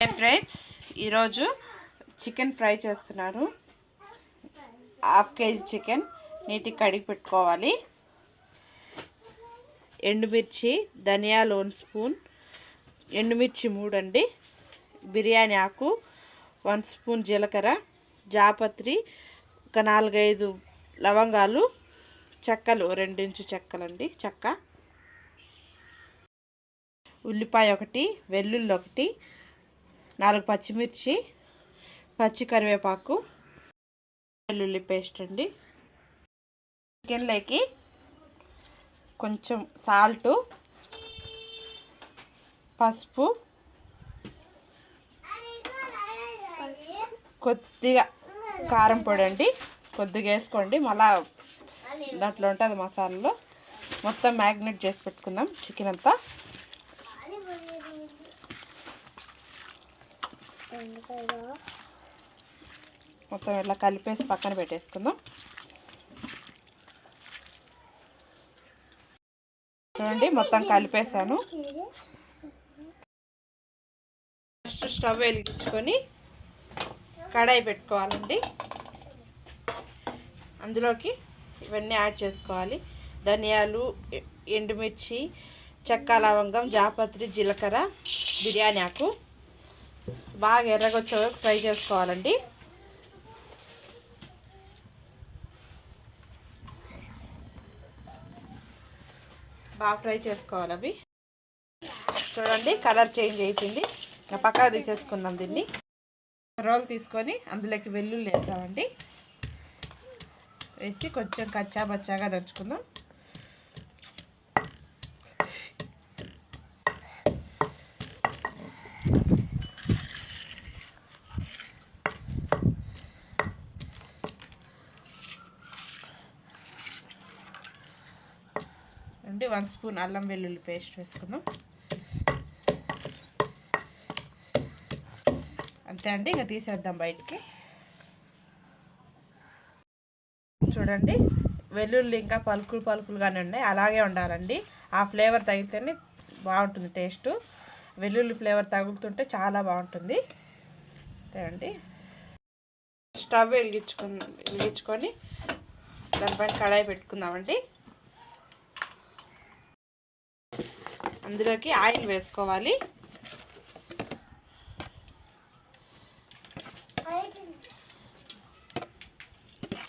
Friends ఈరోజు chicken fry చేస్తున్నారు. Half KG chicken నీటికి కడిగి పెట్టుకోవాలి. ఎండుమిర్చి ధనియాలు వన్ స్పూన్ ఎండుమిర్చి మూడు అండి బిర్యానీ ఆకు వన్ స్పూన్ జీలకర్ర జాపత్రి ఒక నాలుగైదు లవంగాలు చెక్కలు రెండించు చెక్కలండి చెక్క. ఉల్లిపాయ ఒకటి వెల్లుల్లి ఒకటి నాలుగు పచ్చిమిర్చి పచ్చి కరివేపాకు వెల్లుల్లి పేస్ట్ అండి. చికెన్లోకి కొంచెం సాల్టు పసుపు కొద్దిగా కారం పొడి అండి. కొద్దిగా వేసుకోండి. మళ్ళా దాంట్లో ఉంటుంది మసాలాలో మొత్తం మ్యాగ్నేట్ చేసి పెట్టుకుందాం. చికెన్ అంతా మొత్తం ఇట్లా కలిపేసి పక్కన పెట్టేసుకుందాం. చూడండి మొత్తం కలిపేసాను ఫస్ట్ స్టవ్ వెలిగించుకొని కడాయి పెట్టుకోవాలండి. అందులోకి ఇవన్నీ యాడ్ చేసుకోవాలి. ధనియాలు ఎండుమిర్చి చెక్క లవంగం జాపత్రి జీలకర్ర బిర్యానీ ఆకు. బాగా ఎర్రగొచ్చే వరకు ఫ్రై చేసుకోవాలండి. బాగా ఫ్రై చేసుకోవాలి అవి చూడండి కలర్ చేంజ్ అయిపోయింది. ఇంకా పక్కా తీసేసుకుందాం దీన్ని. రోల్ తీసుకొని అందులోకి వెల్లుల్లి వేసామండి. వేసి కొంచెం కచ్చా బచ్చాగా దంచుకుందాం. నుండి వన్ స్పూన్ అల్లం వెల్లుల్లి పేస్ట్ వేసుకుందాం. అంతే అండి ఇంకా తీసేద్దాం బయటికి. చూడండి వెల్లుల్లి ఇంకా పలుకులు పలుకులుగానే ఉన్నాయి అలాగే ఉండాలండి. ఆ ఫ్లేవర్ తగిలితేనే బాగుంటుంది టేస్ట్. వెల్లుల్లి ఫ్లేవర్ తగులుతుంటే చాలా బాగుంటుంది. అంతే అండి. స్టవ్ వెలిగించుకుని వెలిగించుకొని దానిపైన కడాయి పెట్టుకుందామండి. అందులోకి ఆయిల్ వేసుకోవాలి.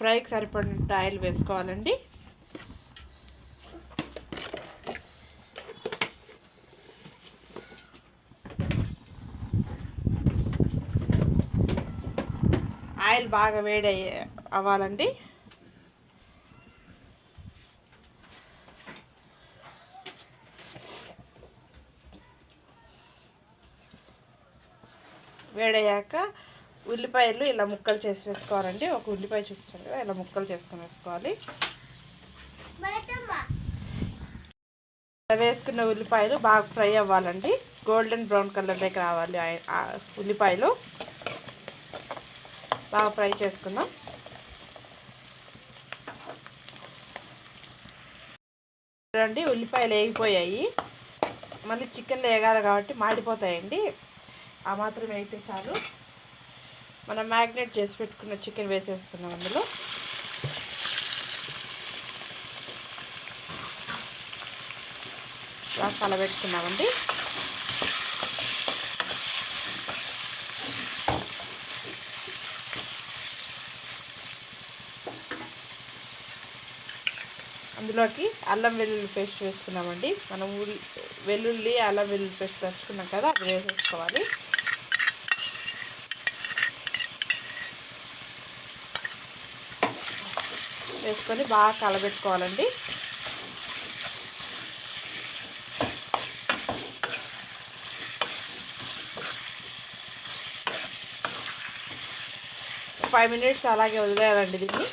ఫ్రైకి సరిపడినట్టు ఆయిల్ వేసుకోవాలండి. ఆయిల్ బాగా వేడి అవ్వాలండి. వేడయ్యాక ఉల్లిపాయలు ఇలా ముక్కలు చేసి వేసుకోవాలండి. ఒక ఉల్లిపాయ చూపించాను కదా ఇలా ముక్కలు చేసుకొని వేసుకోవాలి. వేసుకున్న ఉల్లిపాయలు బాగా ఫ్రై అవ్వాలండి. గోల్డెన్ బ్రౌన్ కలర్ దగ్గర రావాలి ఉల్లిపాయలు. బాగా ఫ్రై చేసుకుందాం. చూడండి ఉల్లిపాయలు వేగిపోయాయి. మళ్ళీ చికెన్ వేగాలి కాబట్టి మాడిపోతాయండి. ఆ మాత్రం అయితే చాలు. మనం మ్యాగ్నేట్ చేసి పెట్టుకున్న చికెన్ వేసేసుకున్నాం అందులో. ఇలా కలబెట్టుకున్నామండి అందులోకి అల్లం వెల్లుల్లి పేస్ట్ వేసుకున్నామండి మనం వెల్లుల్లి అల్లం వెల్లుల్లి పేస్ట్ తెచ్చుకున్నాం కదా అది వేసేసుకోవాలి. వేసుకొని బాగా కలబెట్టుకోవాలండి. ఫైవ్ మినిట్స్ అలాగే వదిలేయాలండి దీన్ని.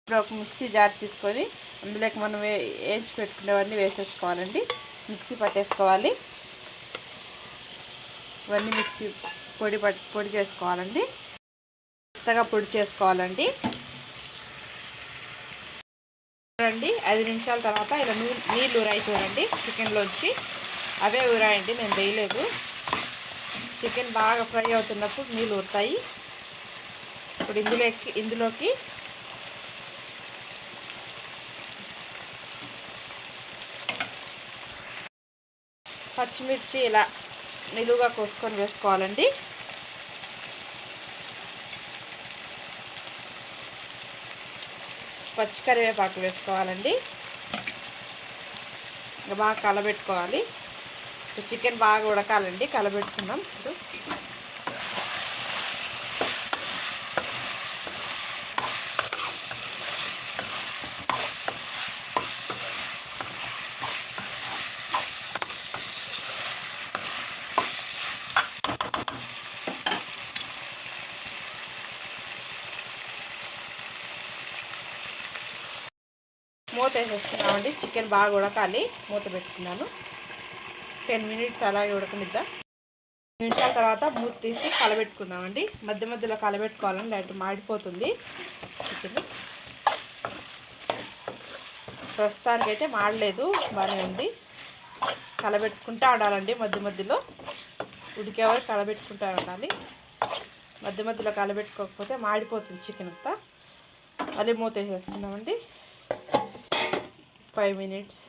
ఇప్పుడు ఒక మిక్సీ జార్ తీసుకొని అందులోకి మనం వేయించి పెట్టుకునేవన్నీ వేసేసుకోవాలండి. మిక్సీ పట్టేసుకోవాలి. ఇవన్నీ మిక్సీ పొడి పొడి చేసుకోవాలండి. కొత్తగా పొడి చేసుకోవాలండి. చూడండి ఐదు నిమిషాల తర్వాత ఇలా నీళ్ళు ఊరాయి చూడండి చికెన్లోంచి. అవే ఊరాయండి నేను వేయలేదు. చికెన్ బాగా ఫ్రై అవుతున్నప్పుడు నీళ్ళు ఊరుతాయి. ఇప్పుడు ఇందులోకి ఇందులోకి పచ్చిమిర్చి ఇలా నిలువుగా కోసుకొని వేసుకోవాలండి. పచ్చి కరివేపాకు వేసుకోవాలండి. ఇంకా బాగా కలబెట్టుకోవాలి. చికెన్ బాగా ఉడకాలండి. కలబెట్టుకుందాం. ఇప్పుడు మూత వేసేసుకున్నామండి. చికెన్ బాగా ఉడకాలి. మూత పెట్టుకున్నాను. టెన్ మినిట్స్ అలాగే ఉడకనిద్దాం. నిమిషాల తర్వాత మూత తీసి కలబెట్టుకుందామండి. మధ్య మధ్యలో కలబెట్టుకోవాలని డైరెక్ట్ మాడిపోతుంది. చికెన్ ప్రస్తుతానికైతే మాడలేదు. బాగానే ఉంది. కలబెట్టుకుంటా ఉండాలండి మధ్య మధ్యలో. ఉడికేవారు కలబెట్టుకుంటూ ఉండాలి. మధ్య మధ్యలో కలబెట్టుకోకపోతే మాడిపోతుంది చికెన్ అంతా. మళ్ళీ మూత వేసేసుకుందామండి. ఫైవ్ మినిట్స్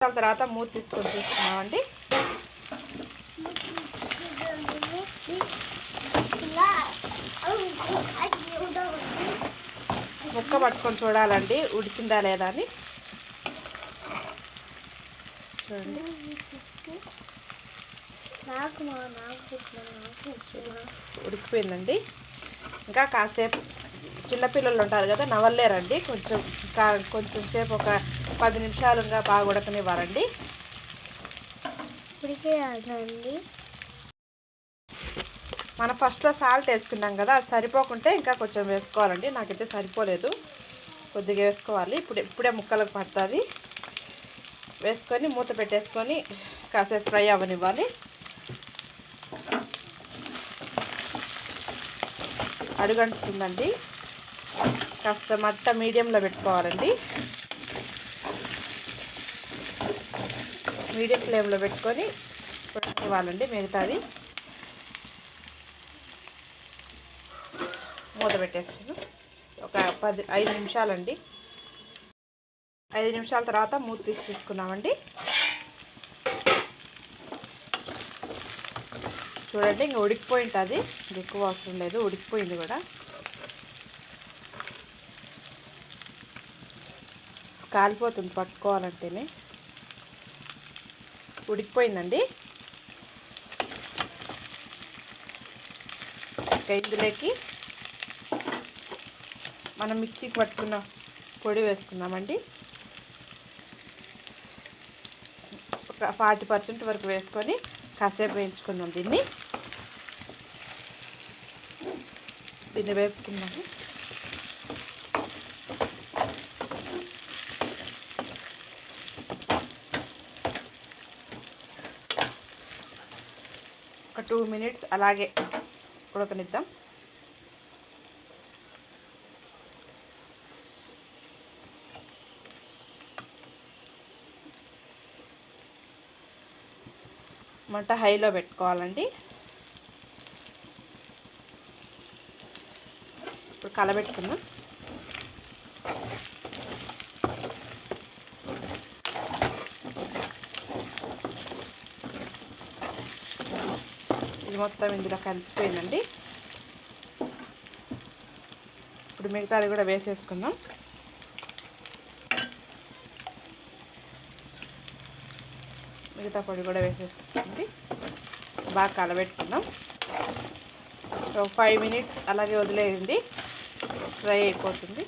తర్వాత మూత తీసుకొని చూస్తున్నామండి. ముక్క పట్టుకొని చూడాలండి. ఉడికిందా లేదా అని. చూడండి. ఉడికిపోయిందండి. ఇంకా కాసేపు చిన్నపిల్లలు ఉంటారు కదా నవల్లేరండి కొంచెం కా కొంచెం సేపు ఒక పది నిమిషాలు ఇంకా బాగా ఉడకనివ్వాలండి. ఉడికేయాలండి మనం ఫస్ట్లో సాల్ట్ వేసుకున్నాం కదా అది సరిపోకుంటే ఇంకా కొంచెం వేసుకోవాలండి. నాకైతే సరిపోలేదు. కొద్దిగా వేసుకోవాలి. ఇప్పుడు ఇప్పుడే ముక్కలకు పడుతుంది. వేసుకొని మూత పెట్టేసుకొని కాసేపు ఫ్రై అవ్వనివ్వాలి. అడుగంటుందండి కాస్త మట్ట మీడియంలో పెట్టుకోవాలండి. మీడియం ఫ్లేమ్లో పెట్టుకొని ఇవ్వాలండి మిగతాది. మూత పెట్టేస్తాను ఒక పది ఐదు నిమిషాలండి. ఐదు నిమిషాల తర్వాత మూత తీసి చూసుకున్నామండి చూడండి ఇంకా ఉడికిపోయింది అది. ఎక్కువ అవసరం లేదు ఉడికిపోయింది కూడా. కాలిపోతుంది పట్టుకోవాలంటేనే. ఉడికిపోయిందండి. ఇంకా ఇందులోకి మనం మిక్సీకి పట్టుకున్న పొడి వేసుకుందామండి. ఒక ఫార్టీ పర్సెంట్ వరకు వేసుకొని కాసేపు వేయించుకున్నాం దీన్ని దీన్ని వేపుకున్నాము ఒక టూ మినిట్స్ అలాగే ఉడకనిద్దాం. మంట హైలో పెట్టుకోవాలండి. ఇప్పుడు కలబెట్టుకుందాం. ఇది మొత్తం ఇందులో కలిసిపోయిందండి. ఇప్పుడు మిగతాది కూడా వేసేసుకుందాం. మిగతా పొడి కూడా వేసేసుకోండి బాగా కలబెట్టుకుందాం. ఒక ఫైవ్ మినిట్స్ అలాగే వదిలేయండి. ఫ్రై అయిపోతుంది.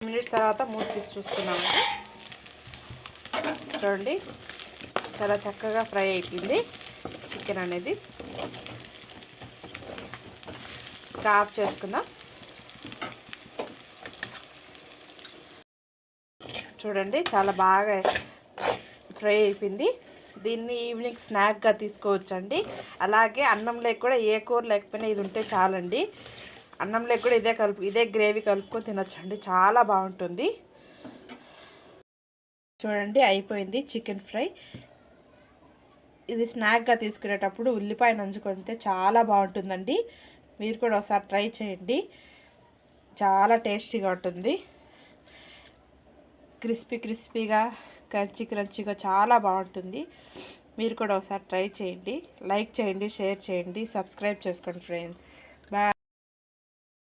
మినిట్స్ తర్వాత మూడు తీసి చూసుకున్నామండి చూడండి. చాలా చక్కగా ఫ్రై అయిపోయింది. చికెన్ అనేది ఆఫ్ చేసుకుందాం. చూడండి చాలా బాగా ఫ్రై అయిపోయింది. దీన్ని ఈవినింగ్ స్నాక్గా తీసుకోవచ్చండి. అలాగే అన్నం లేక కూడా ఏ కూర లేకపోయినా ఇది ఉంటే చాలండి. అన్నం లేక కూడా ఇదే కలుపు ఇదే గ్రేవీ కలుపుకొని తినొచ్చండి. చాలా బాగుంటుంది. చూడండి అయిపోయింది చికెన్ ఫ్రై. ఇది స్నాక్గా తీసుకునేటప్పుడు ఉల్లిపాయ నంచుకుంటే చాలా బాగుంటుందండి. మీరు కూడా ఒకసారి ట్రై చేయండి. చాలా టేస్టీగా ఉంటుంది. క్రిస్పీ క్రిస్పీగా క్రంచీ క్రంచీగా చాలా బాగుంటుంది. మీరు కూడా ఒకసారి ట్రై చేయండి. లైక్ చేయండి షేర్ చేయండి. సబ్స్క్రైబ్ చేసుకోండి ఫ్రెండ్స్.